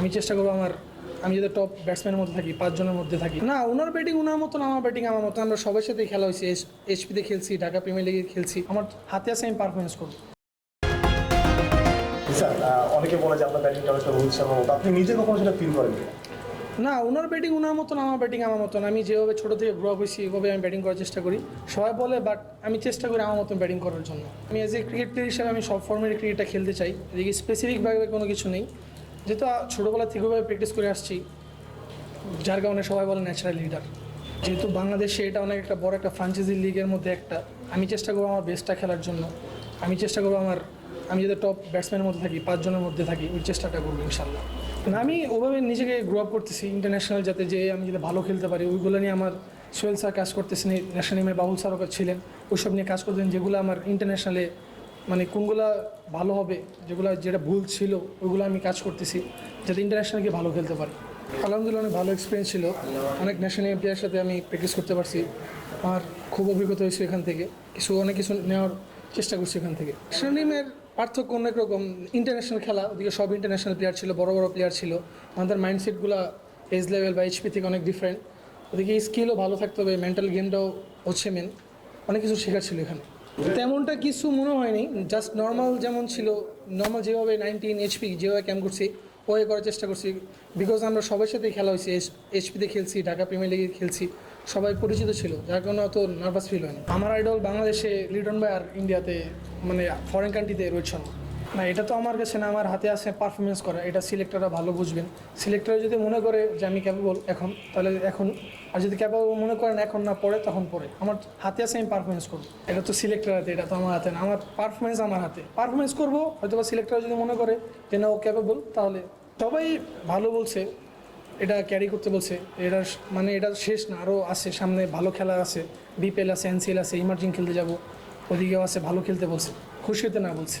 আমি চেষ্টা করব আমার আমি যাতে টপ ব্যাটসম্যানের মধ্যে থাকি পাঁচজনের মধ্যে থাকি। না ওনার ব্যাটিং ওনার মতন আমার ব্যাটিং আমার মতন। আমরা সবার সাথেই খেলা হয়েছে। এইচপিতে খেলছি ঢাকা প্রিমিয়ার লিগে খেলছি। আমার হাতে আছে আমি পারফরমেন্স করব। স্যার অনেকে বলে যে আপনার ব্যাটিংটা অনেকটা রোহিত শর্মার মতো। আপনি নিজে কখনো সেটা ফিল করেন না ওনার ব্যাটিং ওনার মতন আমার ব্যাটিং আমার মতন। আমি যেভাবে ছোটো থেকে গ্রো আপ হয়েছি এভাবে আমি ব্যাটিং করার চেষ্টা করি। সবাই বলে বাট আমি চেষ্টা করি আমার মতন ব্যাটিং করার জন্য। আমি এজ এ ক্রিকেট প্লেয়ার হিসেবে আমি সব ফর্মের ক্রিকেটটা খেলতে চাই। এদিকে স্পেসিফিকভাবে কোনো কিছু নেই। যেহেতু ছোটোবেলা থেকে ওভাবে প্র্যাকটিস করে আসছি, যার কারণে সবাই বলে ন্যাচারাল লিডার যেহেতু বাংলাদেশে এটা অনেক একটা বড় একটা ফ্রাঞ্চাইজি লিগের মধ্যে একটা। আমি চেষ্টা করব আমার বেস্টটা খেলার জন্য। আমি চেষ্টা করব আমার, আমি যাতে টপ ব্যাটসম্যানের মধ্যে থাকি, পাঁচজনের মধ্যে থাকি, ওই চেষ্টাটা করব ইনশাল্লাহ। আমি ওভাবে নিজেকে গ্রো আপ করতেছি ইন্টারন্যাশনাল যাতে যে আমি যাতে ভালো খেলতে পারি, ওইগুলো নিয়ে আমার সোহেল স্যার কাজ করতেছেন ন্যাশনাল টিমে বাবুল স্যারও ছিলেন। ওইসব নিয়ে কাজ করতেন যেগুলো আমার ইন্টারন্যাশনালে মানে কোনগুলা ভালো হবে, যেগুলো যেটা ভুল ছিল, ওইগুলো আমি কাজ করতেছি, যাতে ইন্টারন্যাশনাল গিয়ে ভালো খেলতে পারি। আলহামদুলিল্লাহ অনেক ভালো এক্সপিরিয়েন্স ছিল। অনেক ন্যাশনাল প্লেয়ারের সাথে আমি প্র্যাকটিস করতে পারছি। আমার খুব অভিজ্ঞতা হয়েছে এখান থেকে। কিছু, অনেক কিছু নেওয়ার চেষ্টা করছি এখান থেকে। ন্যাশনাল পার্থক্য অনেক রকম। ইন্টারন্যাশনাল খেলা, ওদিকে সব ইন্টারন্যাশনাল প্লেয়ার ছিল, বড় বড় প্লেয়ার ছিল। আমাদের মাইন্ডসেটগুলো এজ লেভেল বা এইচপি থেকে অনেক ডিফারেন্ট ওদিকে স্কিলও ভালো থাকতে হবে মেন্টাল গেমটাও হচ্ছে মেন অনেক কিছু শেখার ছিল এখানে। তেমনটা কিছু মনে হয়নি জাস্ট নর্মাল যেমন ছিল নর্মাল যেভাবে নাইনটিন এইচপি যেভাবে ক্যাম্প করছি ওয়ে করার চেষ্টা করছি বিকজ আমরা সবার সাথে খেলা হয়েছে এইচপিতে খেলছি, ঢাকা প্রিমিয়ার লিগে খেলছি, সবাই পরিচিত ছিল, যার কারণে অত নার্ভাস ফিল হয়নি। আমার আইডল বাংলাদেশে লিটন ভাই আর ইন্ডিয়াতে মানে ফরেন কান্ট্রিতে শর্মা। না এটা তো আমার কাছে না, আমার হাতে আছে পারফরমেন্স করা, এটা সিলেক্টররা ভালো বুঝবেন। সিলেক্টর যদি মনে করে যে আমি ক্যাপেবল এখন, তাহলে এখন, আর যদি ক্যাপেবল মনে করেন এখন না পড়ে, তখন পড়ে। আমার হাতে আছে, আমি পারফরমেন্স করব। এটা তো সিলেক্টর হাতে, এটা তো আমার হাতে না, আমার পারফরমেন্স আমার হাতে। পারফরমেন্স করব হয়তো বা সিলেক্টর যদি মনে করে যে না, ও ক্যাপেবল তাহলে সবাই ভালো বলছে, এটা ক্যারি করতে বলছে। এটা মানে এটা শেষ না আরও আছে, সামনে ভালো খেলা আছে বিপিএল আছে এনসিএল আছে ইমার্জিং খেলতে যাব। ওদিকেও আছে, ভালো খেলতে বলছে, খুশি হতে না বলছে।